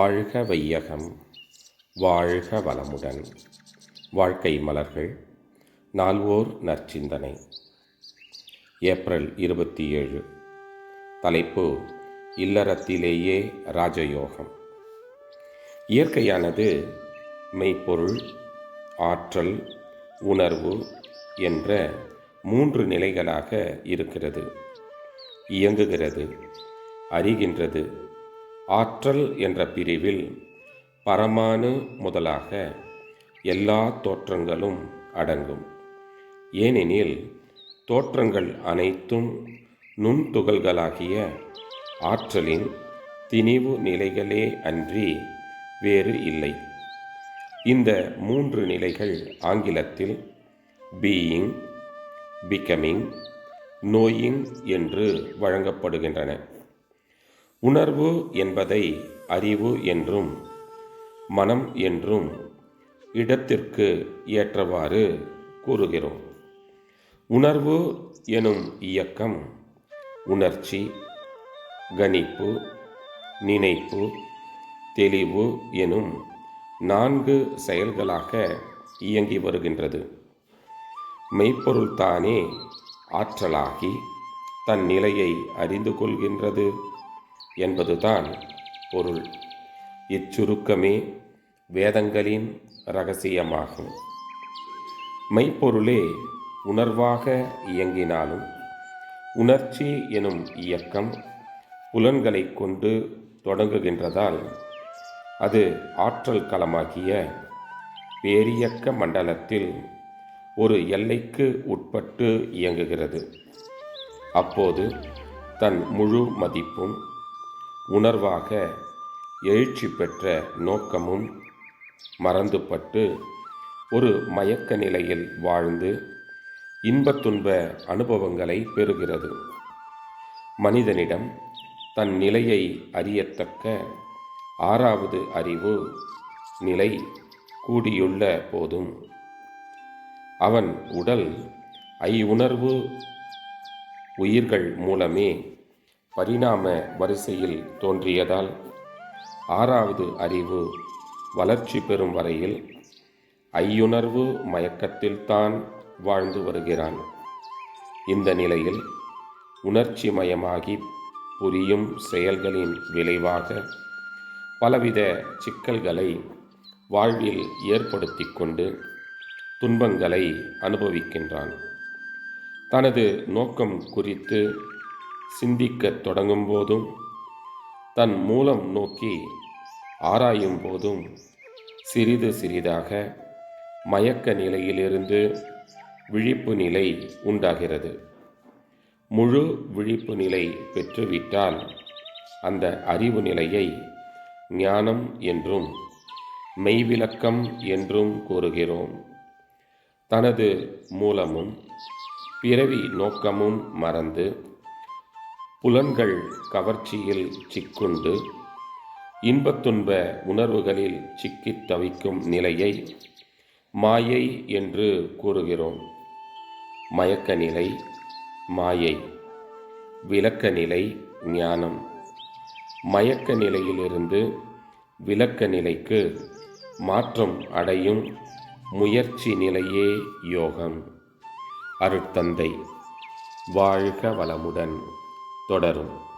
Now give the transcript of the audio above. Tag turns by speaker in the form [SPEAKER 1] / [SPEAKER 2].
[SPEAKER 1] வாழ்க வையகம் வாழ்க வளமுடன். வாழ்க்கை மலர்கள் நால்வோர் நற்சிந்தனை. ஏப்ரல் இருபத்தி ஏழு தலைப்பு இல்லறத்திலேயே ராஜயோகம். இயற்கையானது மெய்ப்பொருள் ஆற்றல் உணர்வு என்ற மூன்று நிலைகளாக இருக்கிறது. இயங்குகிறது அறிகின்றது ஆற்றல் என்ற பிரிவில் பரமானு முதலாக எல்லா தோற்றங்களும் அடங்கும். ஏனெனில் தோற்றங்கள் அனைத்தும் நுண்துகள்களாகிய ஆற்றலின் திணிவு நிலைகளே அன்றி வேறு இல்லை. இந்த மூன்று நிலைகள் ஆங்கிலத்தில் பீயிங் பிகமிங் நோயிங் என்று வழங்கப்படுகின்றன. உணர்வு என்பதை அறிவு என்றும் மனம் என்றும் இடத்திற்கு ஏற்றவாறு கூறுகிறோம். உணர்வு எனும் இயக்கம் உணர்ச்சி கணிப்பு நினைப்பு தெளிவு எனும் நான்கு செயல்களாக இயங்கி வருகின்றது. மெய்ப்பொருள்தானே ஆற்றலாகி தன் நிலையை அறிந்து கொள்கின்றது. என்பதுதான் பொருள். இச்சுருக்கமே வேதங்களின் இரகசியமாகும். மெய்ப்பொருளே உணர்வாக இயங்கினாலும் உணர்ச்சி எனும் இயக்கம் புலன்களை கொண்டு தொடங்குகின்றதால் அது ஆற்றல் களமாகிய பேரியக்க மண்டலத்தில் ஒரு எல்லைக்கு உட்பட்டு இயங்குகிறது. அப்போது தன் முழு மதிப்பும் உணர்வாக எழுச்சி பெற்ற நோக்கமும் மறந்துபட்டு ஒரு மயக்க நிலையில் வாழ்ந்து இன்பத்துன்ப அனுபவங்களை பெறுகிறது. மனிதனிடம் தன் நிலையை அறியத்தக்க ஆறாவது அறிவு நிலை கூடியுள்ள போதும். அவன் உடல் ஐ உணர்வு உயிர்கள் மூலமே பரிணாம வரிசையில் தோன்றியதால் ஆறாவது அறிவு வளர்ச்சி பெறும் வரையில் ஐயுணர்வு மயக்கத்தில்தான் வாழ்ந்து வருகிறான். இந்த நிலையில் உணர்ச்சி மயமாகி புரியும் செயல்களின் விளைவாக பலவித சிக்கல்களை வாழ்வில் ஏற்படுத்தி கொண்டு துன்பங்களை அனுபவிக்கின்றான். தனது நோக்கம் குறித்து சிந்திக்கத் தொடங்கும் போதும் தன் மூலம் நோக்கி ஆராயும் போதும் சிறிது சிறிதாக மயக்க நிலையிலிருந்து விழிப்பு நிலை உண்டாகிறது. முழு விழிப்பு நிலை பெற்றுவிட்டால் அந்த அறிவு நிலையை ஞானம் என்றும் மெய்விளக்கம் என்றும் கூறுகிறோம். தனது மூலமும் பிறவி நோக்கமும் மறந்து புலன்கள் கவர்ச்சியில் சிக்குண்டு இன்பத்துன்ப உணர்வுகளில் சிக்கித் தவிக்கும் நிலையை மாயை என்று கூறுகிறோம். மயக்க நிலை மாயை. விளக்க நிலை ஞானம். மயக்க நிலையிலிருந்து விளக்க நிலைக்கு மாற்றம் அடையும் முயற்சி நிலையே யோகம். அருட்தந்தை. வாழ்க வளமுடன். தொடரும்.